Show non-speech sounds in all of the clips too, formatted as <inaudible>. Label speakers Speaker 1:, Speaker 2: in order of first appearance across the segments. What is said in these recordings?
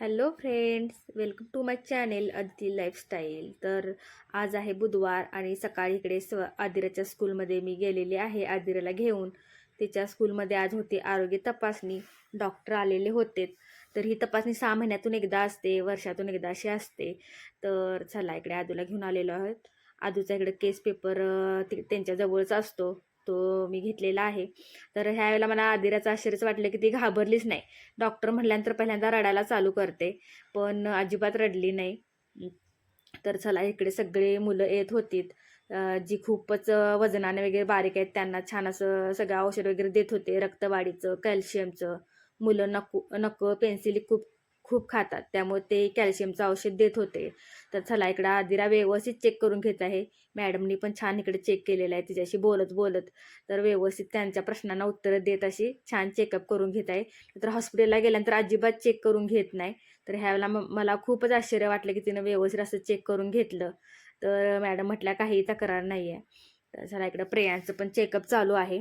Speaker 1: Hello friends welcome to my channel Aditi lifestyle. तर आज आहे बुधवार आणि सकाळी इकडे स्व आदिराच्या स्कूलमध्ये मी गेलेली आहे आदिराला घेऊन. तिच्या स्कूलमध्ये आज होती आरोग्य तपासणी. डॉक्टर आलेले होते. तर ही तपासणी सहा महिन्यातून एकदा असते वर्षातून एकदा अशी असते. तर चला इकडे आदूला घेऊन आलेलो आहोत. आदूचा इकडे केस पेपर ते- त्यांच्याजवळच असतो. तो मी घेतलेला आहे. तर ह्या वेळेला मला आदिराचं आश्चर्यच वाटलं की ती घाबरलीच नाही. डॉक्टर म्हटल्यानंतर पहिल्यांदा रडायला चालू करते पण अजिबात रडली नाही. तर चला इकडे सगळे मुलं येत होतीत. जी खूपच वजनाने वगैरे बारीक आहेत त्यांना छान असं सगळं औषध वगैरे देत होते. रक्तवाढीचं कॅल्शियमचं. मुलं नको नको पेन्सिली खूप खूप खातात. त्यामुळे ते कॅल्शियमचं औषध देत होते. तर चला इकडं आदिरा व्यवस्थित चेक करून घेत आहे. मॅडमनी पण छान इकडे चेक केलेलं आहे. तिच्याशी बोलत बोलत तर व्यवस्थित त्यांच्या प्रश्नांना उत्तरं देत अशी छान चेकअप करून घेत आहे. तर हॉस्पिटलला गेल्यानंतर अजिबात चेक करून घेत नाही. तर ह्यावेळेला म- मला खूपच आश्चर्य वाटलं की तिनं व्यवस्थित असं चेक करून घेतलं. तर मॅडम म्हटल्या काही तक्रार नाही आहे तर चला इकडं प्रेयांचं पण चेकअप चालू आहे.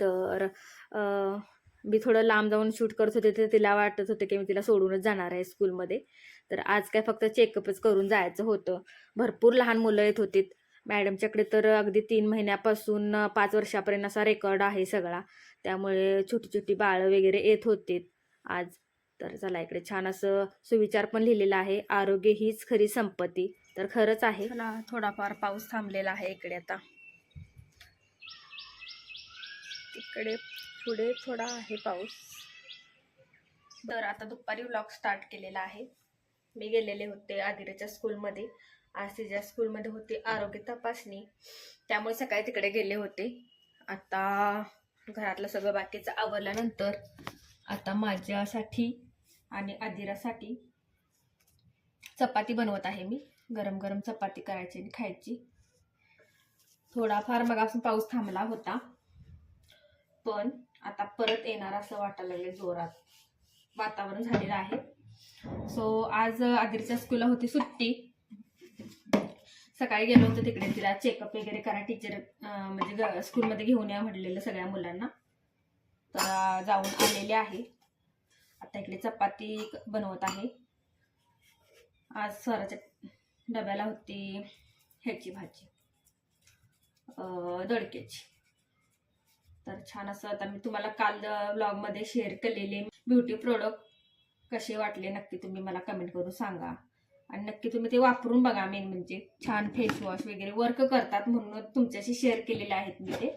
Speaker 1: तर मी थोडं लांब जाऊन शूट करत होते तर तिला वाटत होतं की मी तिला सोडूनच जाणार आहे स्कूलमध्ये. तर आज काय फक्त चेकअपच करून जायचं होतं. भरपूर लहान मुलं येत होती. मॅडमच्याकडे तर अगदी तीन महिन्यापासून पाच वर्षापर्यंत असा रेकॉर्ड आहे सगळा. त्यामुळे छोटी छोटी बाळं वगैरे येत होती. आज तर चला इकडे छान असं सुविचार पण लिहिलेला आहे. आरोग्य हीच खरी संपत्ती. तर खरंच आहे. चला थोडाफार पाऊस थांबलेला आहे इकडे आता. इकडे पुढे थोडा आहे पाऊस. तर आता दुपारी व्लॉग स्टार्ट केलेला आहे. मी गेलेले होते आदिराच्या स्कूलमध्ये आज तिच्या स्कूलमध्ये होती आरोग्य तपासणी. त्यामुळे सकाळी तिकडे गेले होते. आता घरातलं सगळं बाकीचं आवरल्यानंतर आता माझ्यासाठी आणि आदिरासाठी चपाती बनवत आहे मी. गरम गरम चपाती करायची आणि खायची. थोडाफार मगापासून पाऊस थांबला होता. पण आता परत येणार असं वाटायला लागले जोरात. वातावरण झालेलं आहे. सो आज आदिरच्या स्कूलला होती सुट्टी. सकाळी गेलो होतो तिकडे तिला चेकअप वगैरे करा टीचर म्हणजे ग- स्कूलमध्ये घेऊन या म्हटलेलं सगळ्या मुलांना. तर जाऊन आलेले आहे. आता इकडे चपाती बनवत आहे. आज स्वराच्या डब्याला होती ह्याची भाजी. दडकेची दडक्याची. तर छान असं आता मी तुम्हाला काल ब्लॉगमध्ये शेअर केलेले ब्युटी प्रोडक्ट कसे वाटले नक्की तुम्ही मला कमेंट करून सांगा. आणि नक्की तुम्ही ते वापरून बघा मेन म्हणजे. छान फेस वॉश वगैरे वर्क करतात म्हणून तुमच्याशी शेअर केलेले आहेत मी ते.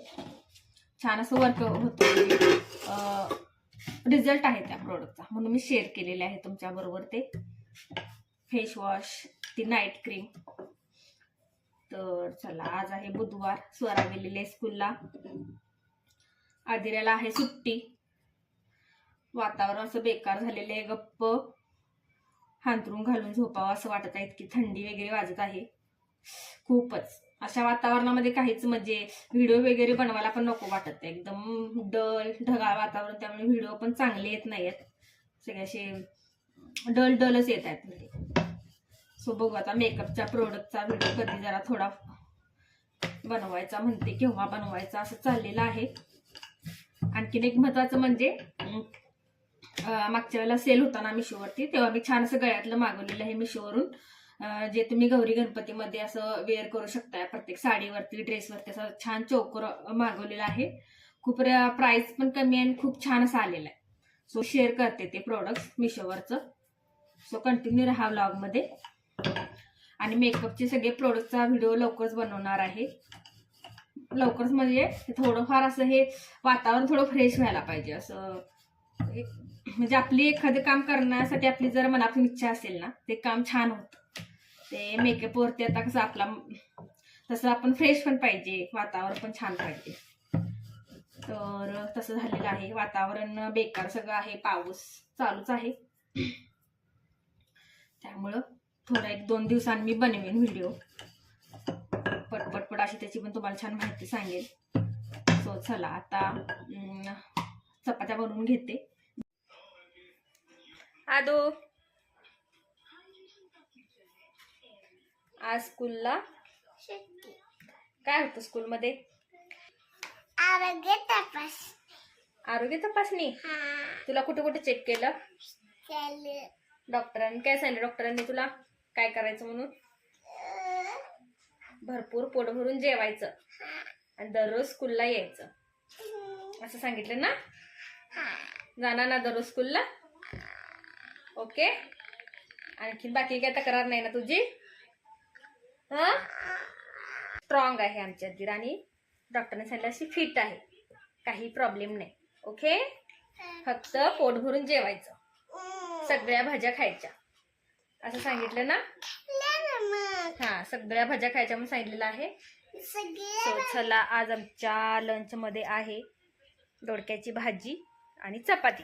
Speaker 1: छान असं वर्क होतो. रिझल्ट आहे त्या प्रोडक्टचा म्हणून मी शेअर केलेले आहे तुमच्याबरोबर ते. फेस वॉश ती नाईट क्रीम तर चला आज आहे बुधवार. स्वरा गेलेले स्कूलला आदिराला आहे सुट्टी. वातावरण असं बेकार झालेलं आहे गप्प. हांतरून घालून झोपावं असं वाटत आहे इतकी थंडी वगैरे वाजत आहे. खूपच. अशा वातावरणामध्ये काहीच म्हणजे व्हिडिओ वगैरे बनवायला पण नको वाटत आहे. एकदम डल ढगाळ वातावरण त्यामुळे व्हिडिओ पण चांगले येत नाही आहेत. सगळे असे डल डलच येत आहेत. म्हणजे सो बघू आता मेकअपच्या प्रोडक्टचा व्हिडिओ कधी जरा थोडा बनवायचा म्हणते केव्हा बनवायचा असं चाललेलं आहे. आणखीन एक महत्वाचं म्हणजे मागच्या वेळेला सेल होता ना मिशोवरती तेव्हा मी छान असं गळ्यातलं मागवलेलं आहे मिशोवरून. जे तुम्ही गौरी गणपतीमध्ये असं वेअर करू शकता प्रत्येक साडीवरती ड्रेसवरती असं छान चौकर मागवलेलं आहे. खूप प्राइस पण कमी आहे आणि खूप छान असं आलेलं आहे. सो शेअर करते ते प्रोडक्ट मिशोवरचं. सो कंटिन्यू राहा ब्लॉगमध्ये आणि मेकअपचे सगळे प्रोडक्टचा व्हिडिओ लवकरच बनवणार आहे. लवकरच म्हणजे थोडंफार असं हे वातावरण थोडं फ्रेश व्हायला पाहिजे. असं एक म्हणजे आपली एखादं काम करण्यासाठी आपली जर मनातून इच्छा असेल ना ते काम छान होतं. ते मेकअपवरती आता कसं आपला तसं आपण फ्रेश पण पाहिजे वातावरण पण छान पाहिजे. तर तसं झालेलं आहे. वातावरण बेकार सगळं आहे. पाऊस चालूच आहे. त्यामुळं थोडं एक दोन दिवसांनी मी बनवेन व्हिडिओ. अशी त्याची पण तुम्हाला छान माहिती सांगेल. सो चला आता चपात्या बनवून घेते. आदो. आज स्कूलला? काय होतं स्कूलमध्ये?
Speaker 2: आरोग्य तपास
Speaker 1: आरोग्य तपासणी?
Speaker 2: हा.
Speaker 1: तुला कुठे कुठे चेक केलं? डॉक्टरांनी काय सांगितलं डॉक्टरांनी तुला? काय करायचं म्हणून? भरपूर पोट भरून जेवायचं. आणि दररोज स्कूलला यायचं. असं सांगितलं ना? जाणार ना दररोज स्कूलला ओके? आणखी बाकी काय तक्रार नाही ना तुझी? हा? स्ट्रॉंग आहे आमची आजी आणि डॉक्टरने सांगितलं अशी फिट आहे. काही प्रॉब्लेम नाही. ओके? फक्त पोट भरून जेवायचं. सगळ्या भाज्या खायच्या. असं सांगितलं ना? हा सगळ्या भाज्या खायच्या म्हणून सांगितलेलं आहे. सो चला आज आमच्या लंच मध्ये आहे दोडक्याची भाजी आणि चपाती.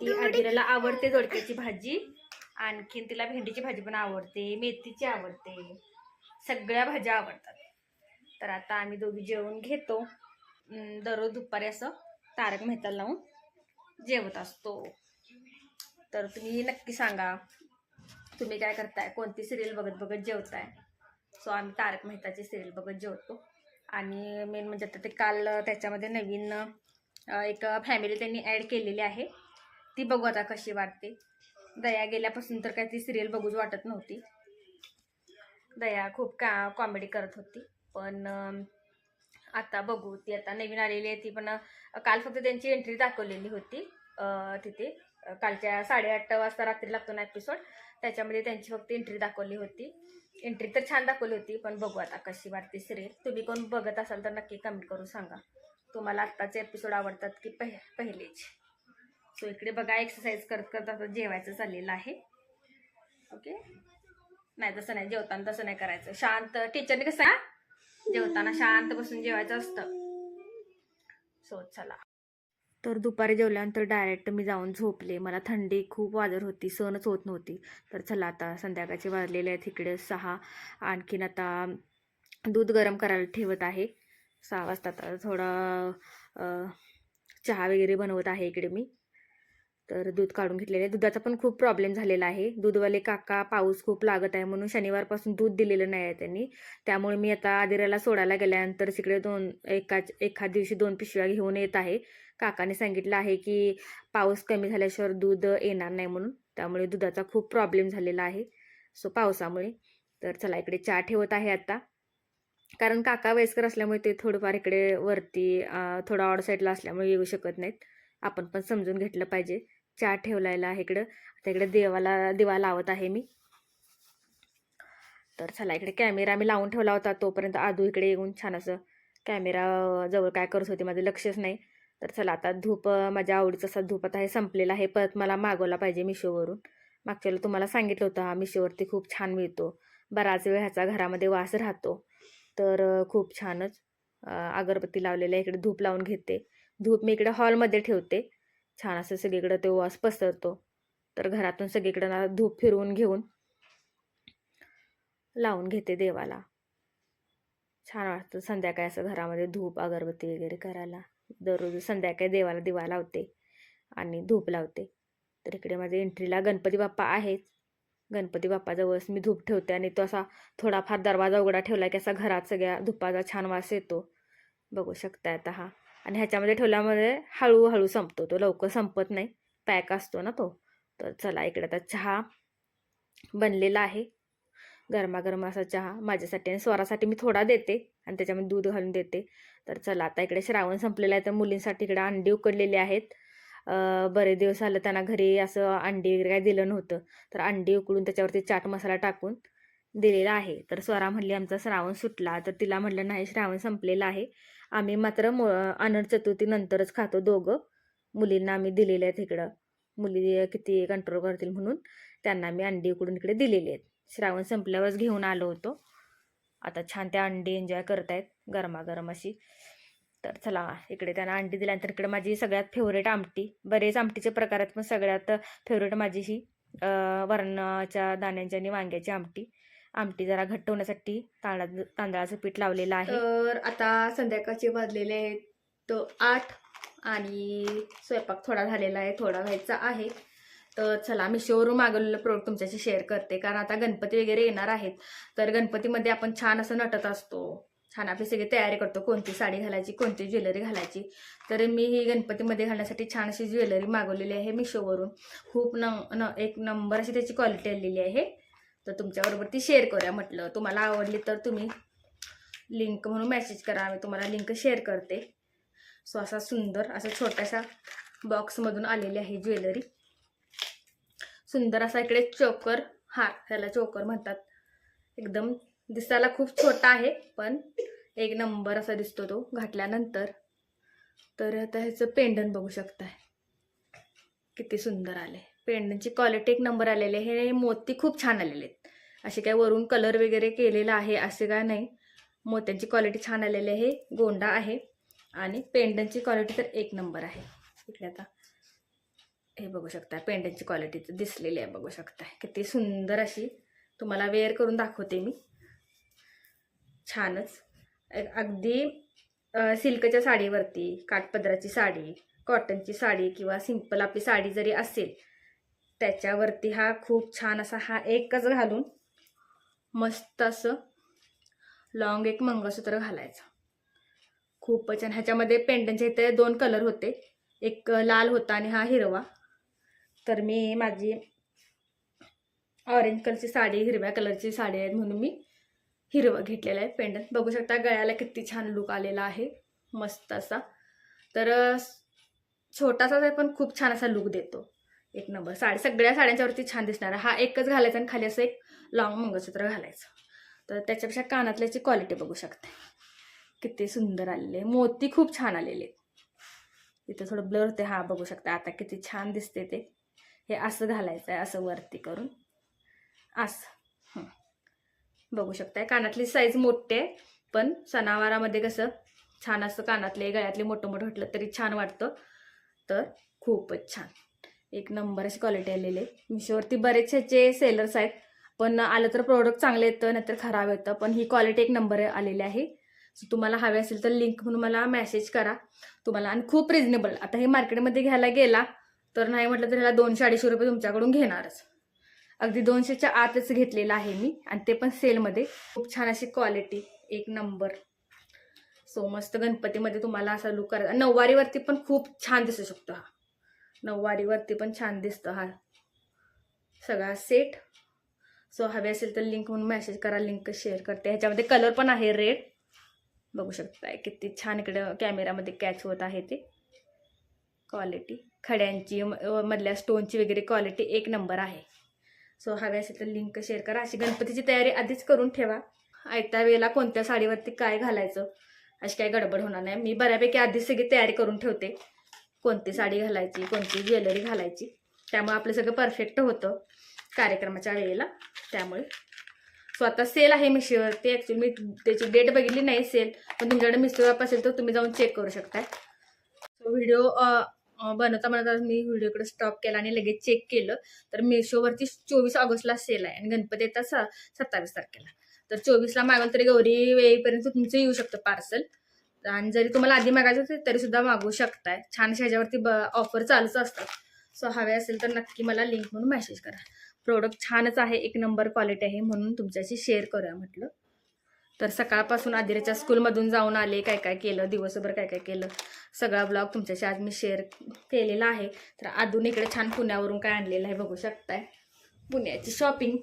Speaker 1: ती आदिराला आवडते दोडक्याची भाजी. आणखीन तिला भेंडीची भाजी पण आवडते मेथीची आवडते. सगळ्या भाज्या आवडतात. तर आता आम्ही दोघी जेवण घेतो. दररोज दुपारी असं तारक मेहता लावून जेवत असतो. तर तुम्ही नक्की सांगा तुम्ही काय करताय? कोणती सिरियल बघत बघत जेवताय? सो आम्ही तारक मेहताची सिरियल बघत जेवतो. आणि मेन म्हणजे आता ते काल त्याच्यामध्ये नवीन एक फॅमिली त्यांनी ॲड केलेली आहे. ती बघू आता कशी वाटते. दया गेल्यापासून तर काय ती सिरियल बघूच वाटत नव्हती. दया खूप का कॉमेडी करत होती. पण आता बघू. ती आता नवीन आलेली आहे ती पण काल फक्त त्यांची एंट्री दाखवलेली होती तिथे. कालच्या साडेआठ वाजता रात्री लागतो ना एपिसोड त्याच्यामध्ये त्यांची फक्त एंट्री दाखवली होती. एंट्री तर छान दाखवली होती पण बघू आता कशी वाटते सिरियल तुम्ही कोण बघत असाल तर नक्की कमेंट करून सांगा. तुम्हाला आत्ताचे एपिसोड आवडतात की पहि पहिलेच? सो इकडे बघा एक्सरसाइज करत करत आता जेवायचं चाललेलं आहे. ओके नाही तसं नाही. जेवताना तसं नाही करायचं. शांत. टीचरने कसं जेवताना शांत बसून जेवायचं असतं. सो चला. तर दुपारी जेवल्यानंतर डायरेक्ट मी जाऊन झोपले. मला थंडी खूप वाजत होती सहनच होत नव्हती. तर चला आता संध्याकाळचे वाजलेले आहेत इकडे सहा. आणखीन आता दूध गरम करायला ठेवत आहे. सहा वाजता आता थोडा चहा वगैरे बनवत आहे इकडे मी. तर दूध काढून घेतलेलं. आहे दुधाचा पण खूप प्रॉब्लेम झालेला आहे. दूधवाले काका पाऊस खूप लागत आहे म्हणून शनिवारपासून दूध दिलेलं नाही आहे त्यांनी. त्यामुळे मी आता आदिराला सोडायला गेल्यानंतर तिकडे दोन एकाच एखाद दिवशी दोन पिशव्या घेऊन येत आहे. काकाने सांगितलं आहे की पाऊस कमी झाल्याशिवाय दूध येणार नाही म्हणून. त्यामुळे दुधाचा खूप प्रॉब्लेम झालेला आहे. सो पावसामुळे. तर चला इकडे चहा ठेवत आहे आता. कारण काका वयस्कर असल्यामुळे ते थोडंफार इकडे वरती थोडं आउट साईडला असल्यामुळे येऊ शकत नाहीत. आपण पण समजून घेतलं पाहिजे. चहा ठेवलायला आहे इकडं. आता इकडे देवाला दिवा लावत आहे मी. तर चला इकडे कॅमेरा मी लावून ठेवला होता तोपर्यंत आधू इकडे येऊन छान असं कॅमेरा जवळ काय करत होते माझं लक्षच नाही. तर चला आता धूप माझ्या आवडीचा असा धूप आता हे संपलेला आहे. परत मला मागवला पाहिजे मिशोवरून. मागच्याला तुम्हाला सांगितलं होतं हा मिशोवरती खूप छान मिळतो. बराच वेळ ह्याचा घरामध्ये वास राहतो. तर खूप छानच. अगरबत्ती लावलेल्या इकडे धूप लावून घेते. धूप मी इकडे हॉलमध्ये ठेवते. छान असं सगळीकडं तो वास पसरतो. तर घरातून सगळीकडं ना धूप फिरवून घेऊन लावून घेते देवाला. छान वाटतं संध्याकाळी असं घरामध्ये धूप अगरबत्ती वगैरे करायला. दररोज संध्याकाळी देवाला दिवा लावते आणि धूप लावते. तर इकडे माझ्या एंट्रीला गणपती बाप्पा आहेच गणपती बाप्पाजवळच मी धूप ठेवते आणि तो असा थोडाफार दरवाजा उघडा ठेवला की असा घरात सगळ्या धुपाचा छान वास येतो. बघू शकता आता हा. आणि ह्याच्यामध्ये ठेवल्यामध्ये हळूहळू संपतो तो. लवकर संपत नाही. पॅक असतो ना तो. तर चला इकडे आता चहा बनलेला आहे. गरमागरम असा चहा माझ्यासाठी आणि स्वरासाठी मी थोडा देते आणि त्याच्यामध्ये दूध घालून देते. तर चला आता इकडे श्रावण संपलेलं आहे तर मुलींसाठी इकडे अंडी उकडलेली आहेत. बरे दिवस झालं त्यांना घरी असं अंडी वगैरे काय दिलं नव्हतं. तर अंडी उकडून त्याच्यावरती चाट मसाला टाकून दिलेला आहे. तर स्वरा म्हणली आमचा श्रावण सुटला. तर तिला म्हटलं नाही श्रावण संपलेला आहे. आम्ही मात्र मो अनंत चतुर्थीनंतरच खातो दोघं. मुलींना आम्ही दिलेले आहेत इकडं. मुली किती कंट्रोल करतील म्हणून त्यांना मी अंडी उकडून इकडे दिलेली आहेत. श्रावण संपल्यावरच घेऊन आलो होतो. आता छान त्या अंडी एन्जॉय करतायत गरमागरम अशी. तर चला इकडे त्यांना अंडी दिल्यानंतर इकडे माझी सगळ्यात फेवरेट आमटी बरेच आमटीचे प्रकार आहेत पण सगळ्यात फेवरेट माझी ही वरणाच्या दाण्यांची आणि वांग्याची आमटी. आमटी जरा घट्ट होण्यासाठी तांदळा तांदळाचं पीठ लावलेलं आहे. तर आता संध्याकाळचे वाजलेले आहेत तो आठ आणि स्वयंपाक थोडा झालेला आहे थोडा व्हायचा आहे. तर चला मी शोरूम मागवलेलं प्रोडक्ट तुमच्याशी शेअर करते. कारण आता गणपती वगैरे येणार आहेत. तर गणपतीमध्ये आपण छान असं नटत असतो. छान आपली सगळी तयारी करतो. कोणती साडी घालायची कोणती ज्वेलरी घालायची. तर मी ही गणपतीमध्ये घालण्यासाठी छान अशी ज्वेलरी मागवलेली आहे मिशोवरून खूप न न एक नंबर अशी त्याची क्वालिटी आलेली आहे. तर तुमच्याबरोबर ती शेअर करूया म्हटलं. तुम्हाला आवडली तर तुम्ही लिंक म्हणून मेसेज करा. मी तुम्हाला लिंक शेअर करते. सो असा सुंदर असा छोट्याशा बॉक्समधून आलेली आहे ज्वेलरी. सुंदर असा इकडे चोकर हार त्याला चोकर म्हणतात. एकदम दिसायला खूप छोटा आहे पण एक नंबर असा दिसतो तो घातल्यानंतर. तर आता ह्याचं पेंडन बघू शकताय. किती सुंदर आले. पेंडनची क्वालिटी एक नंबर आलेली आहे. हे मोती खूप छान आलेले आहेत. असे काय वरून कलर वगैरे केलेला आहे असे काय नाही. मोत्यांची क्वालिटी छान आलेली आहे गोंडा आहे. आणि पेंडनची क्वालिटी तर एक नंबर आहे. इकडे आता हे बघू शकता पेंडनची क्वालिटी दिसलेली आहे बघू शकता किती सुंदर अशी तुम्हाला वेअर करून दाखवते मी. छानच. अगदी सिल्कच्या साडीवरती काठपदराची साडी कॉटनची साडी किंवा सिंपल आपली साडी जरी असेल त्याच्यावरती हा खूप छान असा हा एकच घालून मस्त असं लॉंग एक मंगळसूत्र घालायचं. खूपच छान. ह्याच्यामध्ये पेंडनच्या इथे दोन कलर होते. एक लाल होता आणि हा हिरवा. तर मी माझी ऑरेंज कलरची साडी हिरव्या कलरची साडी आहे म्हणून मी हिरवं घेतलेलं आहे. पेंडन बघू शकता गळ्याला किती छान लुक आलेला आहे. मस्त असा. तर छोटासा तर पण खूप छान असा लुक देतो. एक नंबर साडी. सगळ्या साड्यांच्यावरती छान दिसणार हा एकच घालायचा आणि खाली असं एक लॉंग मंगळसूत्र घालायचं. तर त्याच्यापेक्षा कानातल्याची क्वालिटी बघू शकते. किती सुंदर आलेले आहे. मोती खूप छान आलेले इथं थोडं ब्लर होते हा बघू शकता. आता किती छान दिसते ते. हे असं घालायचं आहे असं वरती करून. असं. बघू शकताय कानातली साईज मोठी आहे पण सणावारामध्ये कसं छान असं कानातले गळ्यातले मोठं मोठं म्हटलं तरी छान वाटतं. तर खूपच छान. एक नंबर अशी क्वालिटी आलेली आहे. मिशोवरती बरेच ह्याचे सेलर्स आहेत पण आलं तर प्रोडक्ट चांगलं येतं नाहीतर खराब येतं पण ही क्वालिटी एक नंबर आलेली आहे. सो तुम्हाला हवे असेल तर लिंक म्हणून मला मेसेज करा. तुम्हाला आणि खूप रिजनेबल आता हे मार्केटमध्ये घ्यायला गेला तर नाही म्हटलं तर ह्याला दोनशे अडीचशे रुपये तुमच्याकडून घेणारच. अगदी दोनशेच्या आतच घेतलेलं आहे मी. आणि ते पण सेलमध्ये. खूप छान अशी क्वालिटी एक नंबर सो मस्त गणपतीमध्ये तुम्हाला असा लुक करायचा. नऊवारीवरती पण खूप छान दिसू शकतो हा. नऊवारीवरती पण छान दिसतो हा. सगळा सेट सो हवे असेल तर लिंक म्हणून मेसेज करा लिंक शेअर करते. ह्याच्यामध्ये कलर पण आहे रेड बघू शकताय किती छान इकडं कॅमेरामध्ये कॅच होत आहे ते. क्वालिटी खड्यांची म- मधल्या स्टोनची वगैरे क्वालिटी एक नंबर आहे. सो हवे असेल तर लिंक शेअर करा. अशी गणपतीची तयारी आधीच करून ठेवा. आयत्या वेळेला कोणत्या साडीवरती काय घालायचं अशी काही गडबड होणार नाही. मी बऱ्यापैकी आधीच सगळी तयारी करून ठेवते. कोणती साडी घालायची कोणती ज्वेलरी घालायची. त्यामुळे आपलं सगळं परफेक्ट होतं कार्यक्रमाच्या वेळेला. त्यामुळे. सो आता सेल आहे मिशोवरती. ॲक्च्युली मी त्याची डेट बघितली नाही सेल पण तुमच्याकडे मिस्टर ॲप असेल तर तुम्ही जाऊन चेक करू शकताय. सो व्हिडिओ बनवता बनवता मी व्हिडिओकडे स्टॉप केला आणि लगेच चेक केलं. तर मिशोवरती चोवीस ऑगस्टला सेल आहे आणि गणपती येतात स सत्तावीस तारखेला. तर चोवीसला मागवलं तरी गौरी वेळेपर्यंत तुमचं येऊ शकतं पार्सल आणि जरी तुम्हाला आधी मागायचं असेल तरी सुद्धा मागवू शकताय. छान ह्याच्यावरती ब ऑफर चालूच असतात. सो हवे असेल तर नक्की मला लिंक म्हणून मेसेज करा. प्रोडक्ट छानच आहे एक नंबर क्वालिटी आहे म्हणून तुमच्याशी शेअर करूया म्हटलं. तर सकाळपासून आदिराच्या स्कूलमधून जाऊन आले काय काय केलं दिवसभर काय काय केलं सगळा ब्लॉग तुमच्याशी आज मी शेअर केलेला आहे. तर अजून इकडे छान पुण्यावरून काय आणलेलं आहे बघू शकताय. पुण्याची शॉपिंग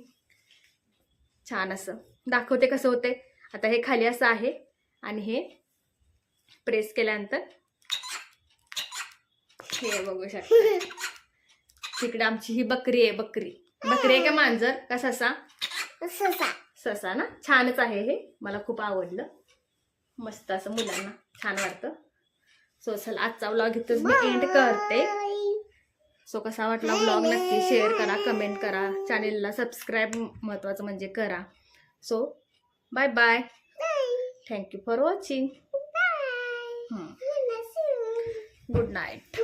Speaker 1: छान असं. दाखवते कसं होते. आता हे खाली असं आहे आणि हे प्रेस केल्यानंतर हे बघू शकता <laughs> तिकडे आमची ही बकरी आहे बकरी. बकरी आहे का मांजर? का ससा
Speaker 2: ससा.
Speaker 1: ससा ना? छानच आहे हे. मला खूप आवडलं. मस्त असं मुलांना छान वाटतं. सो चल आजचा व्लॉग इथंच मी एंड करते. सो कसा वाटला व्लॉग नक्की शेअर करा कमेंट करा. चॅनेलला सबस्क्राईब महत्त्वाचं म्हणजे करा. So bye bye thank you for watching good night